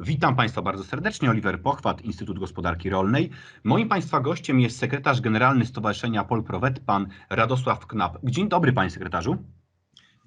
Witam Państwa bardzo serdecznie. Oliver Pochwat, Instytut Gospodarki Rolnej. Moim Państwa gościem jest sekretarz generalny Stowarzyszenia Polprowet, pan Radosław Knap. Dzień dobry, panie sekretarzu.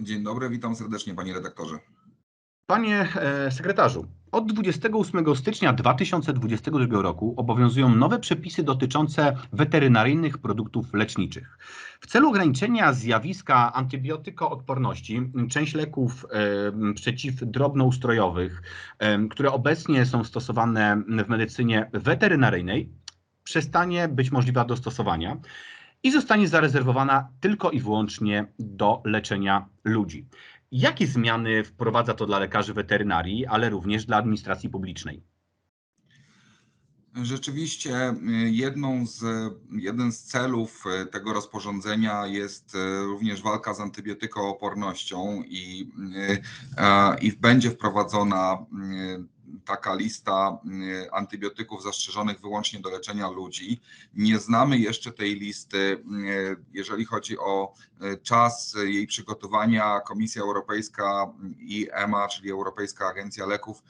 Dzień dobry, witam serdecznie panie redaktorze. Panie e, sekretarzu, od 28 stycznia 2022 roku obowiązują nowe przepisy dotyczące weterynaryjnych produktów leczniczych. W celu ograniczenia zjawiska antybiotykoodporności, część leków e, przeciwdrobnoustrojowych, e, które obecnie są stosowane w medycynie weterynaryjnej, przestanie być możliwa do stosowania i zostanie zarezerwowana tylko i wyłącznie do leczenia ludzi. Jakie zmiany wprowadza to dla lekarzy weterynarii, ale również dla administracji publicznej? Rzeczywiście y, jedną z, jeden z celów y, tego rozporządzenia jest y, również walka z antybiotykoopornością i, i będzie wprowadzona taka lista antybiotyków zastrzeżonych wyłącznie do leczenia ludzi. Nie znamy jeszcze tej listy, jeżeli chodzi o czas jej przygotowania. Komisja Europejska i EMA, czyli Europejska Agencja Leków,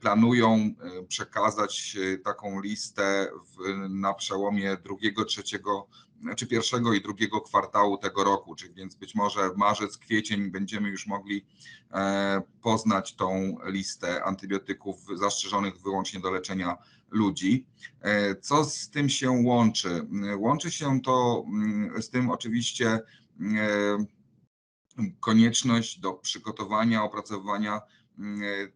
planują przekazać taką listę w, na przełomie drugiego, trzeciego czy pierwszego i drugiego kwartału tego roku, czyli więc być może marzec, kwiecień będziemy już mogli e, poznać tą listę antybiotyków zastrzeżonych wyłącznie do leczenia ludzi. E, co z tym się łączy? Łączy się to z tym oczywiście e, konieczność do przygotowania, opracowywania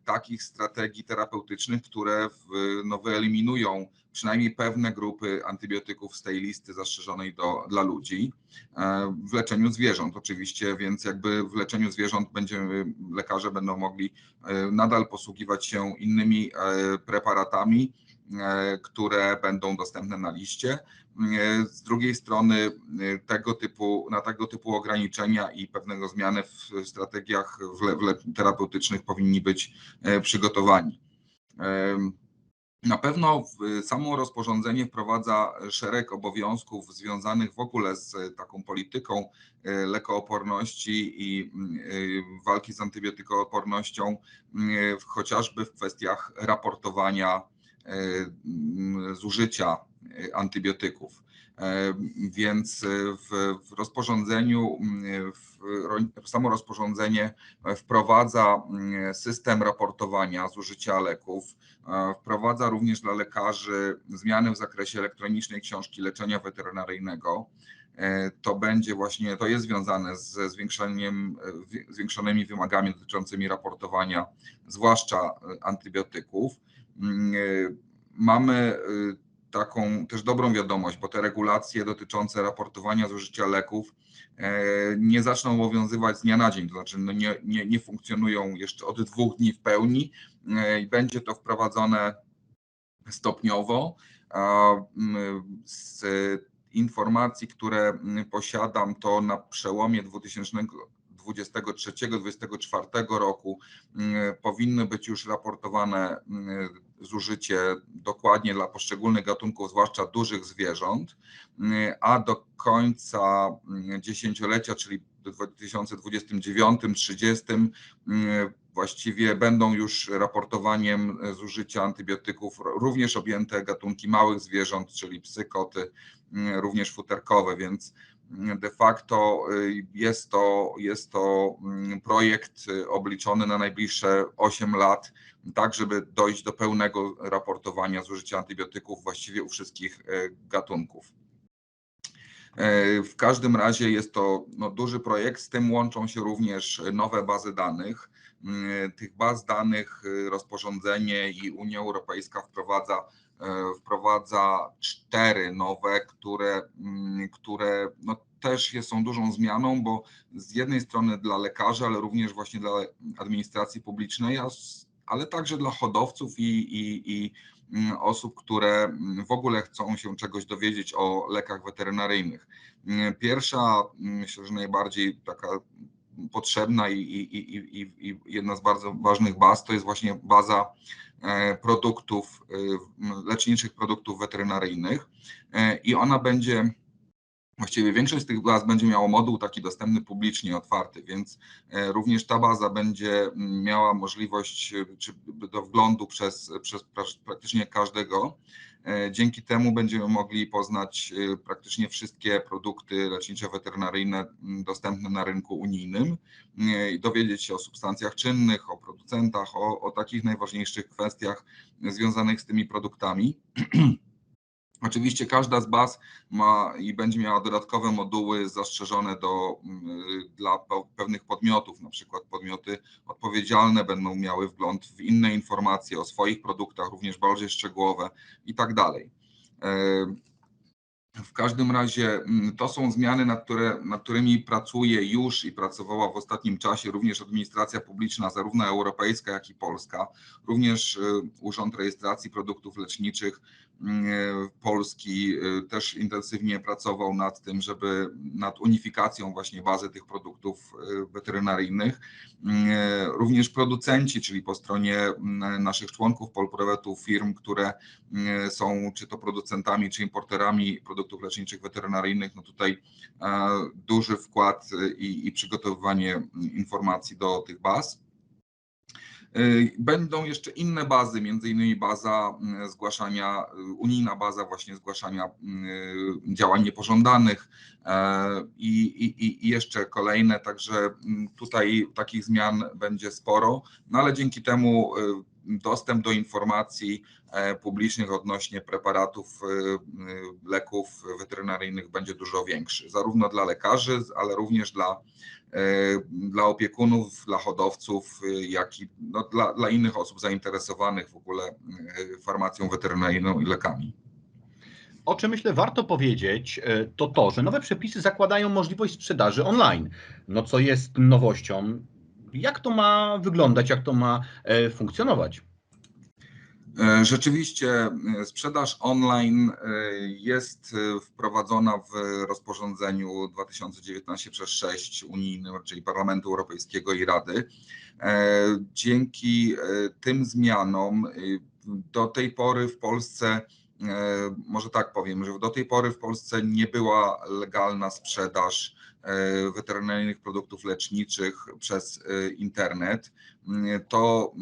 takich strategii terapeutycznych, które w, no, wyeliminują przynajmniej pewne grupy antybiotyków z tej listy zastrzeżonej do, dla ludzi. W leczeniu zwierząt oczywiście, więc jakby w leczeniu zwierząt będziemy, lekarze będą mogli nadal posługiwać się innymi preparatami, które będą dostępne na liście. Z drugiej strony tego typu, na tego typu ograniczenia i pewnego zmiany w strategiach w terapeutycznych powinni być przygotowani. Na pewno samo rozporządzenie wprowadza szereg obowiązków związanych w ogóle z taką polityką lekooporności i walki z antybiotykoopornością, chociażby w kwestiach raportowania zużycia antybiotyków. Więc w, rozporządzeniu, samo rozporządzenie wprowadza system raportowania zużycia leków, wprowadza również dla lekarzy zmiany w zakresie elektronicznej książki leczenia weterynaryjnego. To będzie właśnie, to jest związane ze zwiększeniem, zwiększonymi wymogami dotyczącymi raportowania, zwłaszcza antybiotyków. Mamy taką też dobrą wiadomość, bo te regulacje dotyczące raportowania zużycia leków nie zaczną obowiązywać z dnia na dzień, to znaczy no nie, nie, nie funkcjonują jeszcze od dwóch dni w pełni i będzie to wprowadzone stopniowo. Z informacji, które posiadam, to na przełomie 2023-2024 roku powinny być już raportowane zużycie dokładnie dla poszczególnych gatunków, zwłaszcza dużych zwierząt, a do końca dziesięciolecia, czyli w 2029-30 właściwie będą już raportowaniem zużycia antybiotyków również objęte gatunki małych zwierząt, czyli psy, koty, również futerkowe, więc de facto jest to, jest to projekt obliczony na najbliższe 8 lat, tak żeby dojść do pełnego raportowania zużycia antybiotyków właściwie u wszystkich gatunków. W każdym razie jest to no, duży projekt, z tym łączą się również nowe bazy danych. Tych baz danych rozporządzenie i Unia Europejska wprowadza, wprowadza cztery nowe, które, które no, też są dużą zmianą, bo z jednej strony dla lekarzy, ale również właśnie dla administracji publicznej, ale także dla hodowców i, i, i osób, które w ogóle chcą się czegoś dowiedzieć o lekach weterynaryjnych. Pierwsza, myślę, że najbardziej taka potrzebna i, i, i, i jedna z bardzo ważnych baz to jest właśnie baza produktów, leczniczych produktów weterynaryjnych i ona będzie Właściwie większość z tych baz będzie miało moduł taki dostępny publicznie, otwarty, więc e, również ta baza będzie miała możliwość e, do wglądu przez, przez pra- praktycznie każdego. E, Dzięki temu będziemy mogli poznać e, praktycznie wszystkie produkty lecznicze weterynaryjne m, dostępne na rynku unijnym e, i dowiedzieć się o substancjach czynnych, o producentach, o, o takich najważniejszych kwestiach związanych z tymi produktami. Oczywiście każda z baz ma i będzie miała dodatkowe moduły zastrzeżone do, mm, dla pe- pewnych podmiotów, na przykład podmioty odpowiedzialne będą miały wgląd w inne informacje o swoich produktach, również bardziej szczegółowe i tak dalej. E, W każdym razie mm, to są zmiany, nad, które, nad którymi pracuje już i pracowała w ostatnim czasie również administracja publiczna, zarówno europejska, jak i polska, również e, Urząd Rejestracji Produktów Leczniczych Polski e, też intensywnie pracował nad tym, żeby nad unifikacją właśnie bazy tych produktów e, weterynaryjnych. Mm, e, Również producenci, czyli po stronie mm, naszych członków Polprowetu, firm, które mm, są czy to producentami, czy importerami produktów leczniczych weterynaryjnych, no tutaj e, duży wkład e, i, i przygotowywanie mm, informacji do tych baz. Y, Będą jeszcze inne bazy, między innymi baza mm, zgłaszania, y, unijna baza właśnie zgłaszania y, działań niepożądanych e, i, i, i jeszcze kolejne, także mm, tutaj takich zmian będzie sporo, no ale dzięki temu y, dostęp do informacji e, publicznych odnośnie preparatów, y, y, leków weterynaryjnych będzie dużo większy, zarówno dla lekarzy, ale również dla e, dla opiekunów, dla hodowców, jak i no, dla, dla innych osób zainteresowanych w ogóle farmacją weterynaryjną i lekami. O czym myślę warto powiedzieć, e, to to, że nowe przepisy zakładają możliwość sprzedaży online, no co jest nowością. Jak to ma wyglądać, jak to ma e, funkcjonować? E, Rzeczywiście e, sprzedaż online jest wprowadzona w rozporządzeniu 2019 przez 6 unijnym, czyli Parlamentu Europejskiego i Rady. Dzięki tym zmianom do tej pory w Polsce, może tak powiem, że do tej pory w Polsce nie była legalna sprzedaż e, weterynaryjnych produktów leczniczych przez e, internet. To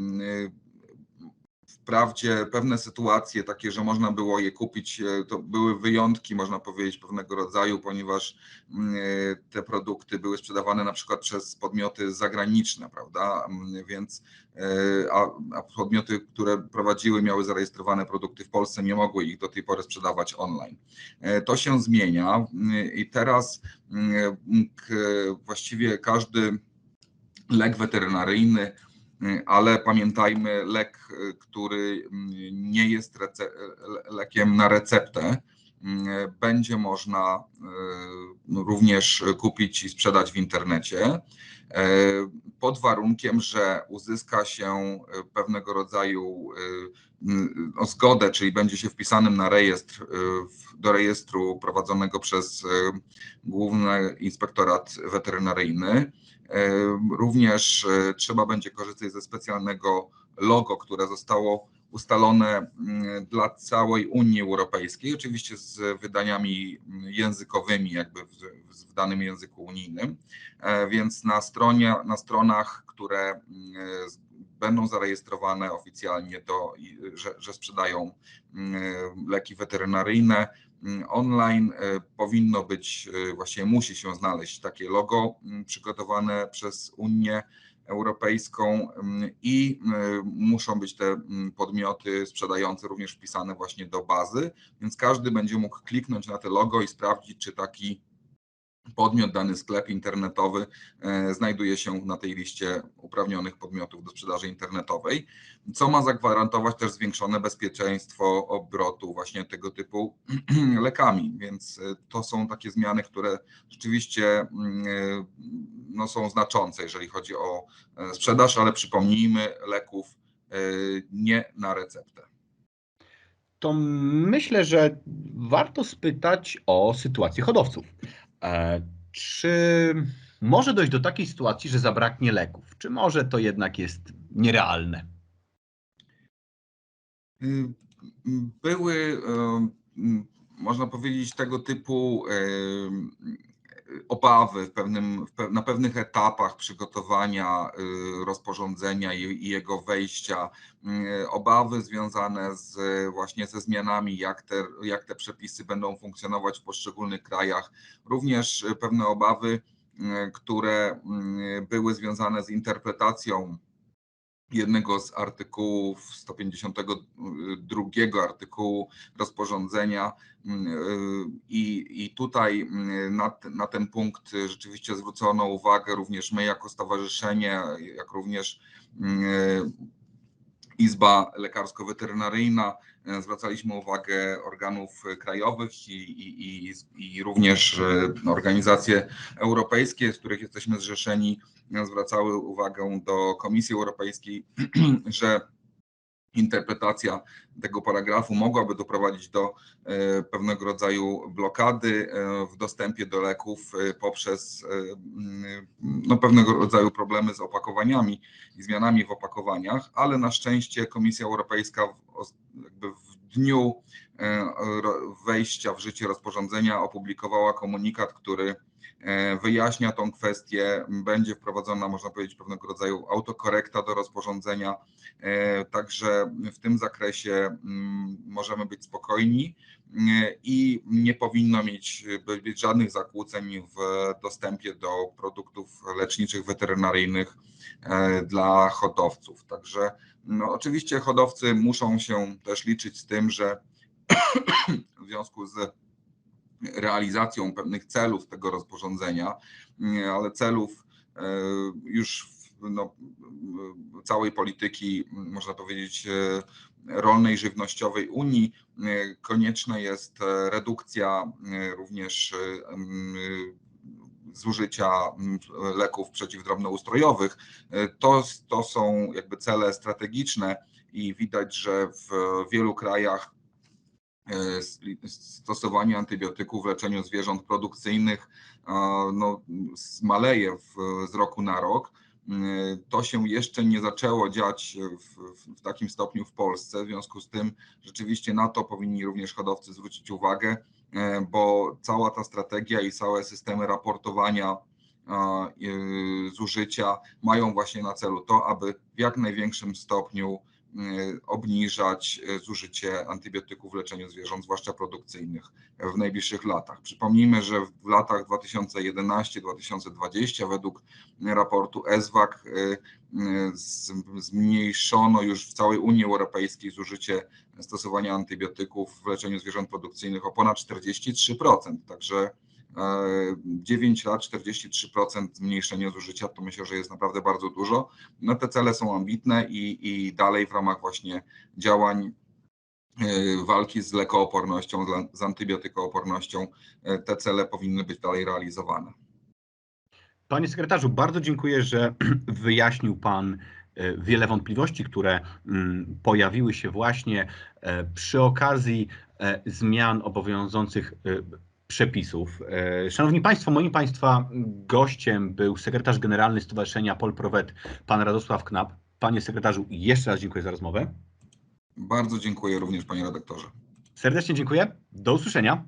Wprawdzie pewne sytuacje takie, że można było je kupić, e, to były wyjątki, można powiedzieć, pewnego rodzaju, ponieważ mm, e, te produkty były sprzedawane na przykład przez podmioty zagraniczne, prawda? Mm, Więc e, a, a podmioty, które prowadziły, miały zarejestrowane produkty w Polsce, nie mogły ich do tej pory sprzedawać online. To się zmienia mm, i teraz właściwie każdy lek weterynaryjny ale pamiętajmy, lek, y, który mm, nie jest lekiem na receptę, y, będzie można y, również kupić i sprzedać w internecie, y, pod warunkiem, że uzyska się y, pewnego rodzaju no, zgodę, czyli będzie się wpisanym na rejestr, do rejestru prowadzonego przez Główny Inspektorat Weterynaryjny. E, Również e, trzeba będzie korzystać ze specjalnego logo, które zostało ustalone mm, dla całej Unii Europejskiej, oczywiście z wydaniami mm, językowymi, jakby w, w danym języku unijnym. E, Więc na stronie, na stronach, które mm, będą zarejestrowane oficjalnie, do, że, że sprzedają leki weterynaryjne, online e, powinno być, e, właściwie musi się znaleźć takie logo przygotowane przez Unię Europejską mm, i e, muszą być te mm, podmioty sprzedające również wpisane właśnie do bazy, więc każdy będzie mógł kliknąć na te logo i sprawdzić, czy taki podmiot, dany sklep internetowy e, znajduje się na tej liście uprawnionych podmiotów do sprzedaży internetowej, co ma zagwarantować też zwiększone bezpieczeństwo obrotu właśnie tego typu lekami, więc e, to są takie zmiany, które rzeczywiście mm, e, no, są znaczące, jeżeli chodzi o sprzedaż, ale przypomnijmy, leków nie na receptę. To myślę, że warto spytać o sytuację hodowców. E, Czy może dojść do takiej sytuacji, że zabraknie leków? Czy może to jednak jest nierealne? Y, Były y, można powiedzieć, tego typu obawy w pewnym, na pewnych etapach przygotowania rozporządzenia i, jego wejścia, obawy związane z właśnie ze zmianami, jak te, jak te przepisy będą funkcjonować w poszczególnych krajach, również pewne obawy, które były związane z interpretacją jednego z artykułów 152 artykułu rozporządzenia. Mm, y, i, i tutaj mm, na, na ten punkt rzeczywiście zwrócono uwagę również my jako stowarzyszenie, jak również mm, Izba Lekarsko-Weterynaryjna, e, zwracaliśmy uwagę organów krajowych i, i, i, i również e, organizacje europejskie, z których jesteśmy zrzeszeni, zwracały uwagę do Komisji Europejskiej, że interpretacja tego paragrafu mogłaby doprowadzić do e, pewnego rodzaju blokady e, w dostępie do leków e, poprzez no, pewnego rodzaju problemy z opakowaniami i zmianami w opakowaniach, ale na szczęście Komisja Europejska jakby w dniu wejścia w życie rozporządzenia opublikowała komunikat, który E, wyjaśnia tą kwestię, będzie wprowadzona, można powiedzieć, pewnego rodzaju autokorekta do rozporządzenia, e, także w tym zakresie mm, możemy być spokojni e, i nie powinno mieć być żadnych zakłóceń w dostępie do produktów leczniczych, weterynaryjnych dla hodowców. Także no, oczywiście hodowcy muszą się też liczyć z tym, że w związku z realizacją pewnych celów tego rozporządzenia, ale celów e, już no, całej polityki, można powiedzieć, e, rolnej, żywnościowej Unii, e, konieczna jest redukcja również zużycia leków przeciwdrobnoustrojowych. To, to są jakby cele strategiczne i widać, że w wielu krajach E, stosowanie antybiotyków w leczeniu zwierząt produkcyjnych no, maleje w, z roku na rok. E, to się jeszcze nie zaczęło dziać w, w, takim stopniu w Polsce, w związku z tym rzeczywiście na to powinni również hodowcy zwrócić uwagę, e, bo cała ta strategia i całe systemy raportowania zużycia mają właśnie na celu to, aby w jak największym stopniu obniżać y, zużycie antybiotyków w leczeniu zwierząt, zwłaszcza produkcyjnych, w najbliższych latach. Przypomnijmy, że w latach 2011-2020 według raportu ESWAG y, zmniejszono już w całej Unii Europejskiej zużycie stosowania antybiotyków w leczeniu zwierząt produkcyjnych o ponad 43%. Także 9 lat, 43% zmniejszenia zużycia, to myślę, że jest naprawdę bardzo dużo. No te cele są ambitne i, i dalej w ramach właśnie działań e, walki z lekoopornością, z antybiotykoopornością, e, te cele powinny być dalej realizowane. Panie sekretarzu, bardzo dziękuję, że wyjaśnił Pan e, wiele wątpliwości, które mm, pojawiły się właśnie przy okazji zmian obowiązujących przepisów. E, szanowni Państwo, moim Państwa gościem był sekretarz generalny Stowarzyszenia Polprowet, pan Radosław Knap. Panie sekretarzu, jeszcze raz dziękuję za rozmowę. Bardzo dziękuję również, panie redaktorze. Serdecznie dziękuję. Do usłyszenia.